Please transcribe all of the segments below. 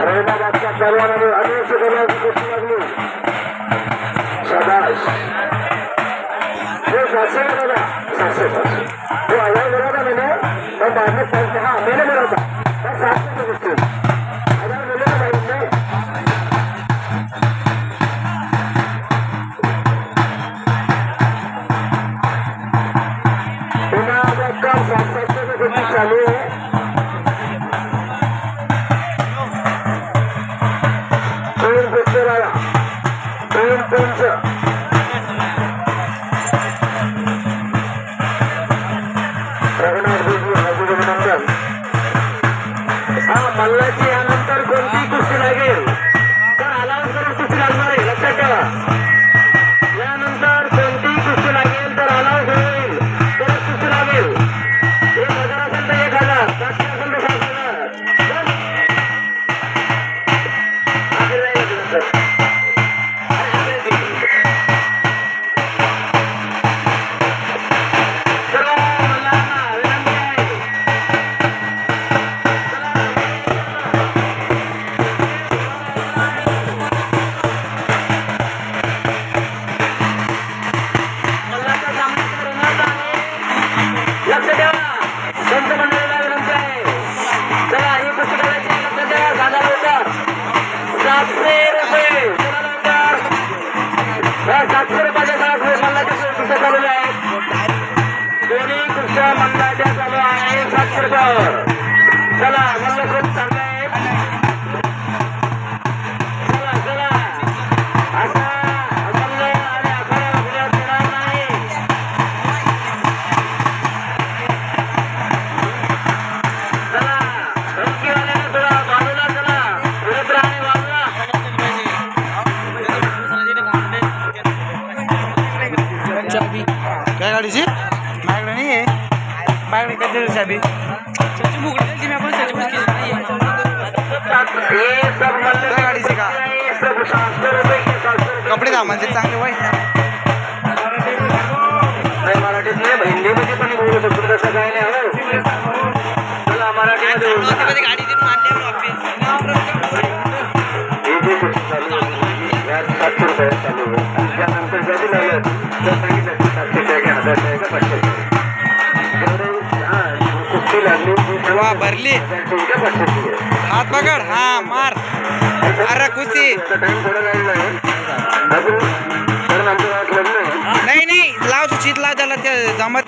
रहिमाबादच्या परवानाने अनेक शिकवण्याची गोष्टी लागली शाबाश हे सातशे का दादा सातशे सातशे हो हजार मिळवला मैंने पण बाद में पैसे हाँ मैंने मिला था बस सातशे की गोष्टी அழகு सातशे रुपयाच्या मल्लाच्या चालू दोन्ही कुस्त्या मंडळाच्या चालू आहे. सातशे रुपयावर चला कधी मल्ल काय गाडीची का कपडे दा म्हणजे चांगले वय नाही मराठीत नाही पण हिंदीमध्ये पण बोलू शकतो तसं काय नाही हो. चला मराठीमध्ये. हे सातशे रुपये चालू आहे. त्यानंतर जरी लागलं? तर सांगितलं की सातशे वा भरली. हात पकड. हा मार. अरे खुशी नाही नाही. लाव तू शीत लाव त्याला ते जमत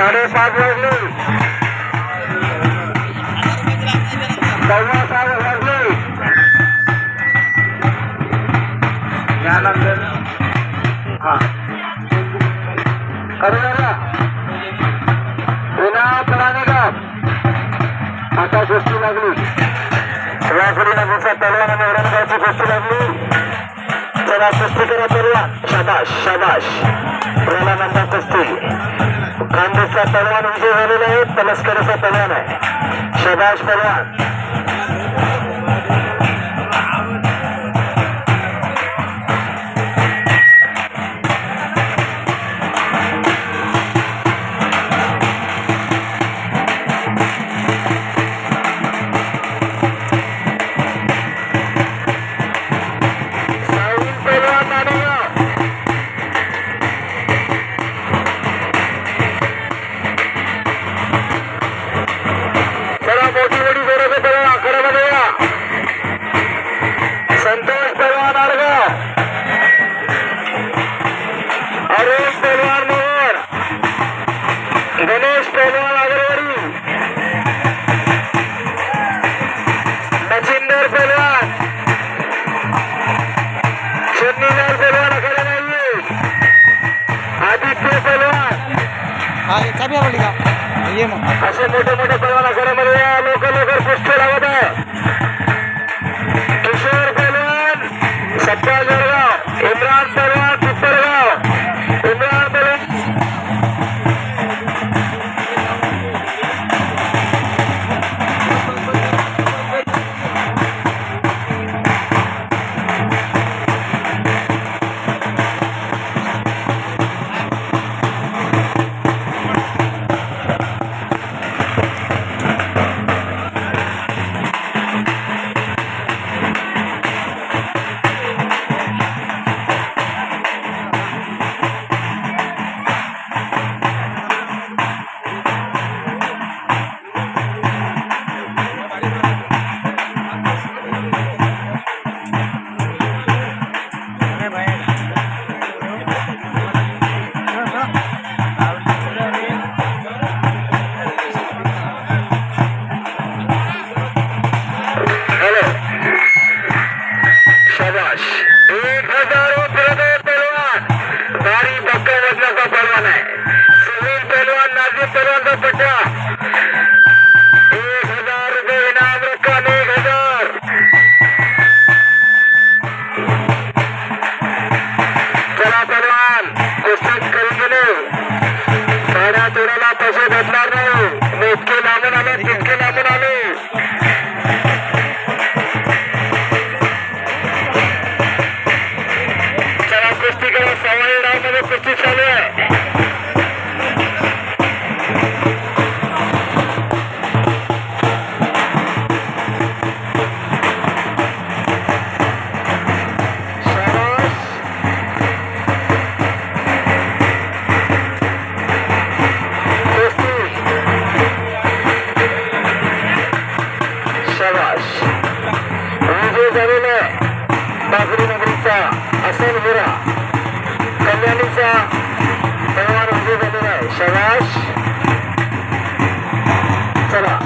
साडेपाच वाजले सव्वा सात वाजले यानंतर हा करूया पुन्हा कराने का आता गोष्टी लागली राजरी नगरचा तलवार आणि औरंगाबादची गोष्टी लागली चला कुस्ती करा शाबाश शाबाश नंबर कुस्ती पलवान विजय झालेला आहे. तलस्करचा पलवान आहे. शाबाश पलवान गणेश पोलवाल आगरवाडी. मचिंदर पोलवाल शनीलाल पोलवाल आखायला नाही आदित्य पोलवाल अरे चाबी आवडली का? असे मोठे मोठे पोलवाल आखाड्यामध्ये लोक लोक पुष्ट लावत आहे. किशोर पोलवाल सत्ता जोडगाव इम्रान पोलवाल Here. शाबाश विजय झालेलं टाकडी नगरीचा असेल होरा कल्याणीचा पहलवान विजय झालेला आहे. शाबाश चला